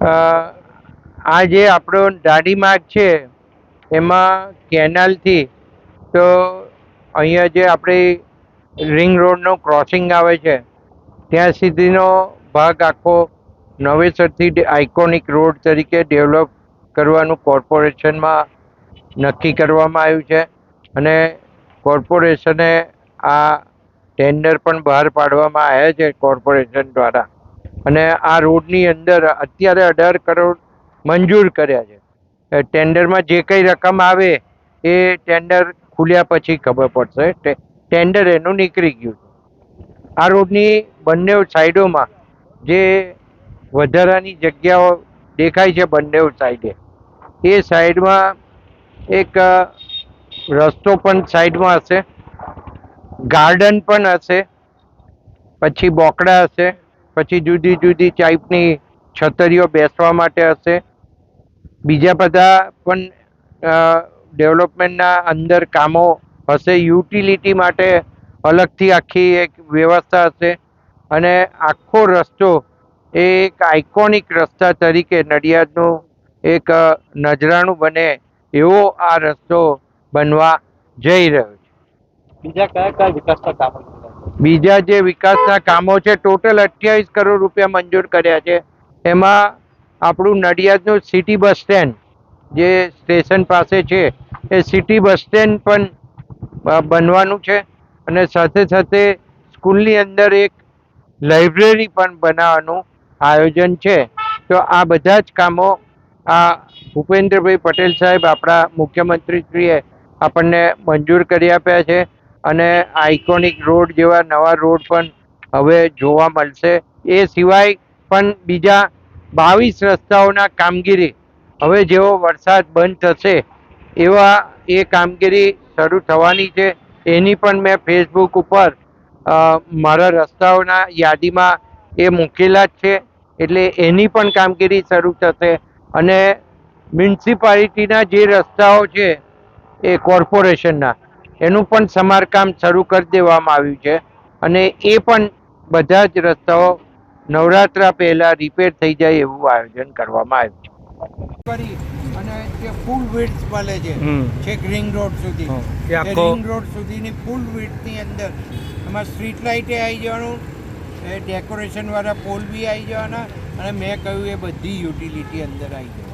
આ જે આપણો દાઢી માર્ગ છે, એમાં કેનાલથી તો અહીંયા જે આપણી રિંગ રોડનો ક્રોસિંગ આવે છે, ત્યાં સુધીનો ભાગ આખો નવેસરથી આઇકોનિક રોડ તરીકે ડેવલપ કરવાનું કોર્પોરેશનમાં નક્કી કરવામાં આવ્યું છે અને કોર્પોરેશને આ ટેન્ડર પણ બહાર પાડવામાં આવ્યા છે કોર્પોરેશન દ્વારા. અને આ રોડની અંદર અત્યારે અઢાર કરોડ મંજૂર કર્યા છે. ટેન્ડરમાં જે કંઈ રકમ આવે એ ટેન્ડર ખુલ્યા પછી ખબર પડશે. ટેન્ડર એનું નીકળી ગયું આ રોડની બંને સાઈડોમાં જે વધારાની જગ્યાઓ દેખાય છે બંને સાઈડે, એ સાઈડમાં એક રસ્તો પણ સાઈડમાં હશે, ગાર્ડન પણ હશે, પછી બોકડા હશે પછી જુદી જુદી ટાઈપની છતરીઓ બેસવા માટે હશે. બીજા બધા પણ ડેવલપમેન્ટના અંદર કામો હશે. યુટિલિટી માટે અલગથી આખી એક વ્યવસ્થા હશે. અને આખો રસ્તો એ એક આઇકોનિક રસ્તા તરીકે નડિયાદનું એક નજરાણું બને એવો આ રસ્તો બનવા જઈ રહ્યો છે. બીજા કયા કયા વિકાસના કામો? બીજા જે વિકાસના કામો છે ટોટલ અઠ્યાવીસ કરોડ રૂપિયા મંજૂર કર્યા છે. એમાં આપણું નડિયાદનું સિટી બસ સ્ટેન્ડ જે સ્ટેશન પાસે છે, એ સિટી બસ સ્ટેન્ડ પણ બનવાનું છે અને સાથે સાથે સ્કૂલની અંદર એક લાઇબ્રેરી પણ બનાવવાનું આયોજન છે. તો આ બધા જ કામો આ ભૂપેન્દ્રભાઈ પટેલ સાહેબ આપણા મુખ્યમંત્રીશ્રીએ આપણને મંજૂર કરી આપ્યા છે. અને આઇકોનિક રોડ જેવા નવા રોડ પણ હવે જોવા મળશે. એ સિવાય પણ બીજા બાવીસ રસ્તાઓના કામગીરી હવે જેવો વરસાદ બંધ થશે, એવા એ કામગીરી શરૂ થવાની છે. એની પણ મેં ફેસબુક ઉપર મારા રસ્તાઓના યાદીમાં એ મૂકેલા જ છે. એટલે એની પણ કામગીરી શરૂ થશે અને મ્યુનિસિપાલિટીના જે રસ્તાઓ છે, એ કોર્પોરેશનના એનું પણ સમારકામ શરૂ કરી દેવામાં આવ્યું છે અને એ પણ બધા જ રસ્તાઓ નવરાત્રા પહેલા રિપેર થઈ જાય એવું આયોજન કરવામાં આવ્યું છે. અને જે ફૂલ વિડ્થ મળે છે છેક રિંગ રોડ સુધી. રિંગ રોડ સુધીની ફૂલ વિડ્થની અંદર એમાં સ્ટ્રીટ લાઇટે આવી જવાનું એ ડેકોરેશન વાળા પોલ બી આવી જવાના અને મેં કહ્યું એ બધી યુટિલિટી અંદર આવી જવાની.